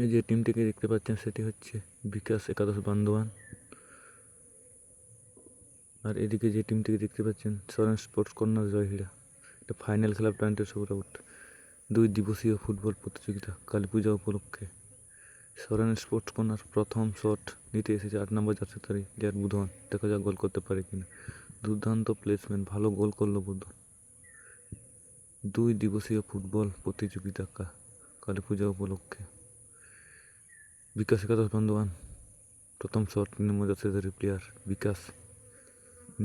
এই যে টিমটিকে দেখতে পাচ্ছেন, সেটি হচ্ছে বিকাশ একাদশ বান্দোয়ান। আর এদিকে যে টিমটিকে দেখতে পাচ্ছেন সরেন স্পোর্টস কর্নার জয়হিরা। এটা ফাইনাল খেলা প্ল্যান্টের সুর আউট। দুই দিবসীয় ফুটবল প্রতিযোগিতা কালী পূজা উপলক্ষে। সরেন স্পোর্টস কর্নার প্রথম শট নিতে এসেছে আট নম্বর জাতীয় তারিখ যার বুধন দেখা যাক গোল করতে পারে কিনা। দুর্দান্ত প্লেসমেন্ট ভালো গোল করল বুধন দুই দিবসীয় ফুটবল প্রতিযোগিতা কালী পূজা উপলক্ষে। বিকাশ একাদশ বান্ধবান প্রথম শট তারিখ প্লেয়ার বিকাশ।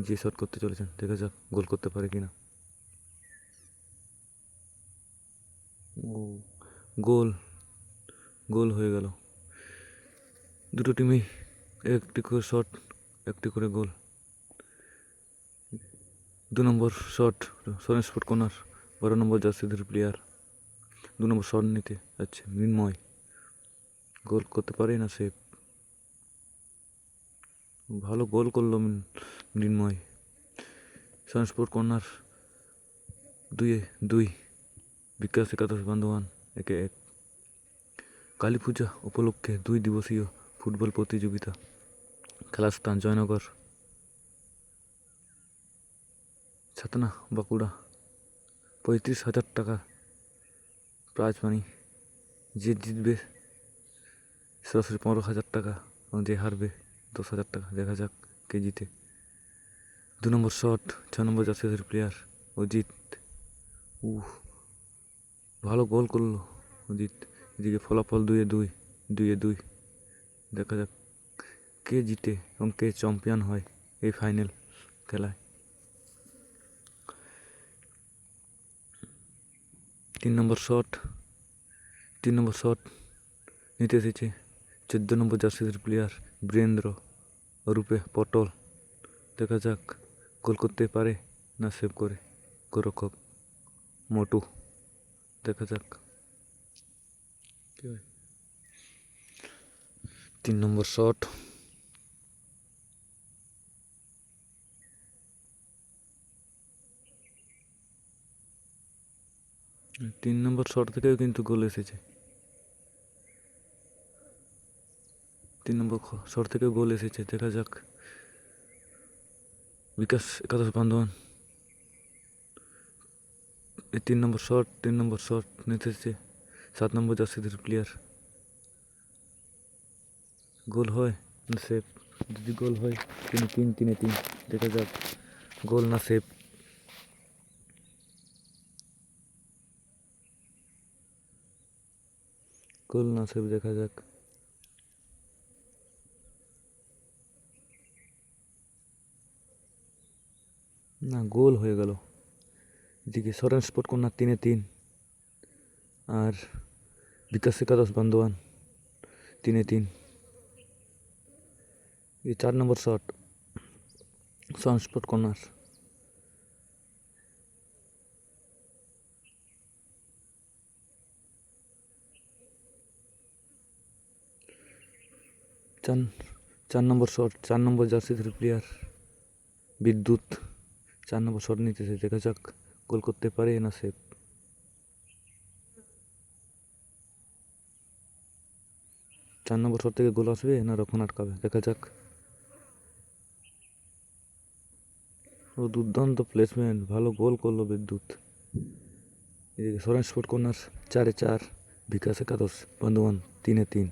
যে শট করতে চলেছেন, দেখা যাক গোল করতে পারে কিনা। ও গোল গোল হয়ে গেল। দুটো টিমেই একটি করে শট একটি করে গোল দু নম্বর শট সরেন স্পট কর্নার বারো নম্বর জার্সিদের প্লেয়ার দু নম্বর শট নিতে যাচ্ছে মৃন্ময়। গোল করতে পারে না সে। ভালো গোল করল মৃন্ময়। সোরেন স্পোর্ট কর্নার দুইয়ে দুই। বিকাশ একাদশ বান্ধবান, একে এক। কালী পূজা উপলক্ষে দুই দিবসীয় ফুটবল প্রতিযোগিতা। খেলার স্থান জয়নগর। ছাতনা, বাঁকুড়া। পঁয়ত্রিশ হাজার টাকা প্রাইজ মানি যে জিতবে সরাসরি পনেরো হাজার টাকা যে হারবে দশ হাজার টাকা। দেখা যাক কে জিতে। দু নম্বর শট, ছ নম্বর জাতীয় প্লেয়ার অজিত। উহ, ভালো গোল করল অজিত। এদিকে ফলাফল দুয়ে দুই দুয়ে দুই। দেখা যাক কে জিতে এবং কে চ্যাম্পিয়ন হয় এই ফাইনাল খেলায়। তিন নম্বর শট, তিন নম্বর শট নিতে এসেছে চোদ্দ নম্বর জার্সিদের প্লেয়ার বীরেন্দ্র রূপে পটল। দেখা যাক গোল করতে পারে না সেভ করে। গোরক্ষক মোটু। দেখা যাক। তিন নম্বর শট তিন নম্বর শট থেকেও কিন্তু গোল এসেছে। তিন নম্বর শট থেকে গোল এসেছে, দেখা যাক। বিকাশ একাদশ বান্ধবান। এই তিন নম্বর শট, তিন নম্বর শট নিতে এসেছে। সাত নম্বর জার্সিদের প্লেয়ার গোল হয় না সেভ যদি গোল হয়, তিন তিন, তিনে তিন। দেখা যাক, গোল না সেভ গোল না সেভ দেখা যাক। না, গোল হয়ে গেল। এদিকে সরেন স্পোর্ট কর্নার তিনে তিন। আর বিকাশ একাদশ বান্ধবান তিনে তিন। এই চার নম্বর শট সরেন স্পোর্ট কর্নার চার চার নম্বর শট, চার নম্বর জার্সিদের প্লেয়ার বিদ্যুৎ। চার নম্বর শট নিতেছে, দেখা যাক গোল করতে পারে না সে চার নম্বর শট থেকে গোল আসবে না রক্ষণ আটকাবে, দেখা যাক। ও দুর্দান্ত প্লেসমেন্ট ভালো গোল করল বিদ্যুৎ। এদিকে সরেন স্পোর্ট কর্নার চারে চার, বিকাশ একাদশ বন্ধুবান তিনে তিন।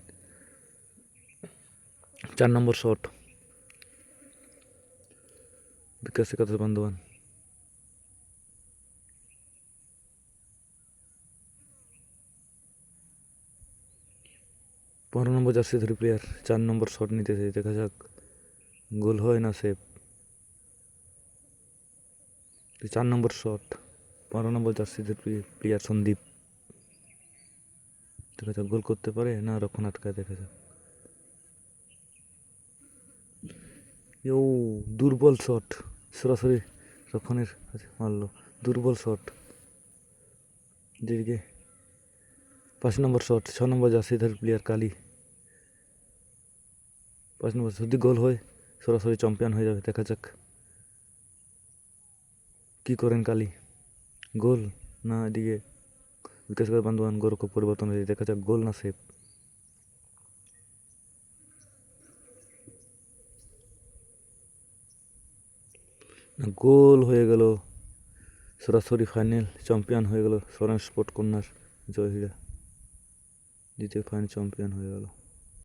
চার নম্বর শট বিকাশ একাদশ বান্ধবান পনেরো নম্বর জার্সি ধরি প্লেয়ার চার নম্বর শট নিতেছে, দেখা যাক। গোল হয় না সেভ চার নম্বর শট পনেরো নম্বর জার্সি প্লেয়ার সন্দীপ। দেখা যাক গোল করতে পারে না রক্ষণ আটকায় দেখা যাক। ও দুর্বল শট সরাসরি রক্ষণের কাছে মারলো। দুর্বল শট। যেদিকে পাঁচ নম্বর শট, ছ নম্বর জার্সিধার প্লেয়ার কালি। পাঁচ নম্বর যদি গোল হয়, সরাসরি চ্যাম্পিয়ন হয়ে যাবে। দেখা যাক কি করেন কালি। গোল না এদিকে বিকাশ বান্ধবান গোরক্ষ পরিবর্তন হয়েছে দেখা যাক গোল না সেভ। গোল হয়ে গেল। সরাসরি ফাইনাল চ্যাম্পিয়ন হয়ে গেল। সরেন স্পোর্ট কন্যার জয় হীরা দ্বিতীয় ফাইনাল চ্যাম্পিয়ন হয়ে গেল।